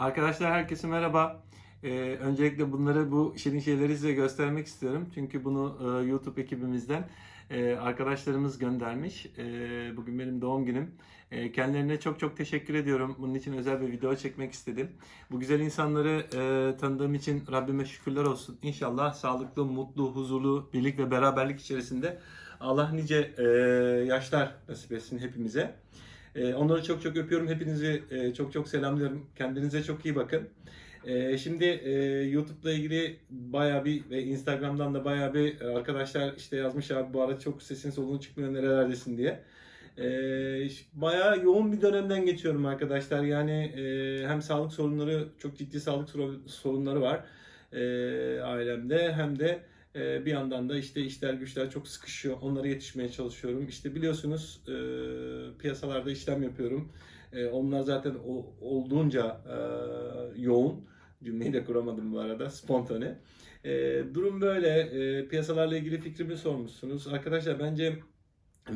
Arkadaşlar herkese merhaba. Ee, öncelikle bunları bu şirin şeyleri size göstermek istiyorum. Çünkü bunu e, YouTube ekibimizden e, arkadaşlarımız göndermiş. E, bugün benim doğum günüm. E, kendilerine çok çok teşekkür ediyorum. Bunun için özel bir video çekmek istedim. Bu güzel insanları e, tanıdığım için Rabbime şükürler olsun. İnşallah sağlıklı, mutlu, huzurlu, birlik ve beraberlik içerisinde Allah nice e, yaşlar nasip etsin hepimize. E, onları çok çok öpüyorum. Hepinizi e, çok çok selamlıyorum. Kendinize çok iyi bakın. E, şimdi e, YouTube'la ilgili bayağı bir ve Instagram'dan da bayağı bir arkadaşlar işte yazmış abi bu arada çok sesin soluğun çıkmıyor nerelerdesin diye. E, bayağı yoğun bir dönemden geçiyorum arkadaşlar. Yani e, hem sağlık sorunları çok ciddi sağlık sor- sorunları var e, ailemde hem de ee, bir yandan da işte işler güçler çok sıkışıyor. Onlara yetişmeye çalışıyorum. İşte biliyorsunuz e, piyasalarda işlem yapıyorum. E, onlar zaten o, olduğunca e, yoğun. Cümleyi de kuramadım bu arada. Spontane. E, durum böyle. E, piyasalarla ilgili fikrimi sormuşsunuz. Arkadaşlar bence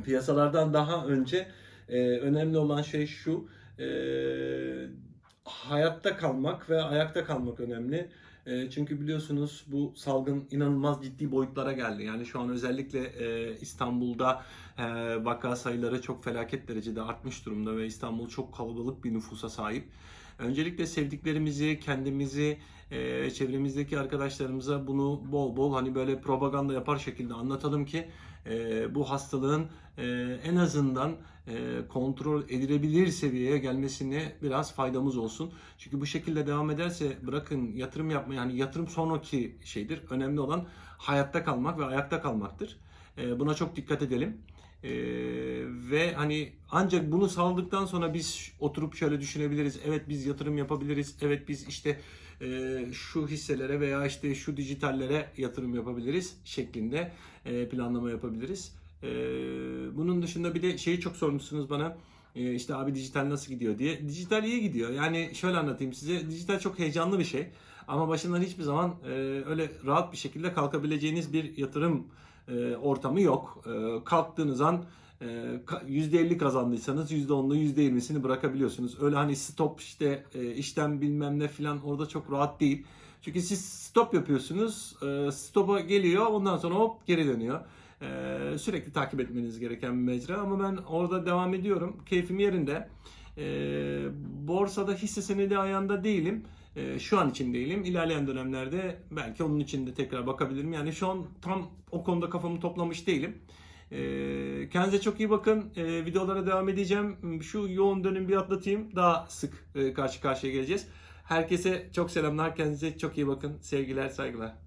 piyasalardan daha önce e, önemli olan şey şu. E, hayatta kalmak ve ayakta kalmak önemli. E, Çünkü biliyorsunuz bu salgın inanılmaz ciddi boyutlara geldi. Yani şu an özellikle e, İstanbul'da e, vaka sayıları çok felaket derecede artmış durumda ve İstanbul çok kalabalık bir nüfusa sahip. Öncelikle sevdiklerimizi, kendimizi, e, çevremizdeki arkadaşlarımıza bunu bol bol hani böyle propaganda yapar şekilde anlatalım ki e, bu hastalığın e, en azından kontrol edilebilir seviyeye gelmesine biraz faydamız olsun. Çünkü bu şekilde devam ederse bırakın yatırım yapma yani yatırım sonraki şeydir. Önemli olan hayatta kalmak ve ayakta kalmaktır. Buna çok dikkat edelim. E, ve hani ancak bunu sağladıktan sonra biz oturup şöyle düşünebiliriz. Evet biz yatırım yapabiliriz. Evet biz işte e, şu hisselere veya işte şu dijitallere yatırım yapabiliriz şeklinde e, planlama yapabiliriz. E, bunun dışında bir de şeyi çok sormuşsunuz bana. E, işte abi dijital nasıl gidiyor diye. Dijital iyi gidiyor. Yani şöyle anlatayım size. Dijital çok heyecanlı bir şey. Ama başından hiçbir zaman e, öyle rahat bir şekilde kalkabileceğiniz bir yatırım e, ortamı yok. E, kalktığınız an e, ka- %50 kazandıysanız %10'unu %20'sini bırakabiliyorsunuz. Öyle hani stop işte e, işlem bilmem ne filan orada çok rahat değil. Çünkü siz stop yapıyorsunuz. e, Stop'a geliyor ondan sonra hop geri dönüyor. E, Sürekli takip etmeniz gereken bir mecra ama ben orada devam ediyorum. Keyfim yerinde. E, Borsada hisse senedi ayağında değilim. E, Şu an için değilim. İlerleyen dönemlerde belki onun için de tekrar bakabilirim. Yani şu an tam o konuda kafamı toplamış değilim. Ee, kendinize çok iyi bakın. Ee, videolara devam edeceğim. Şu yoğun dönemi bir atlatayım. Daha sık e, karşı karşıya geleceğiz. Herkese çok selamlar. Kendinize çok iyi bakın. Sevgiler, saygılar.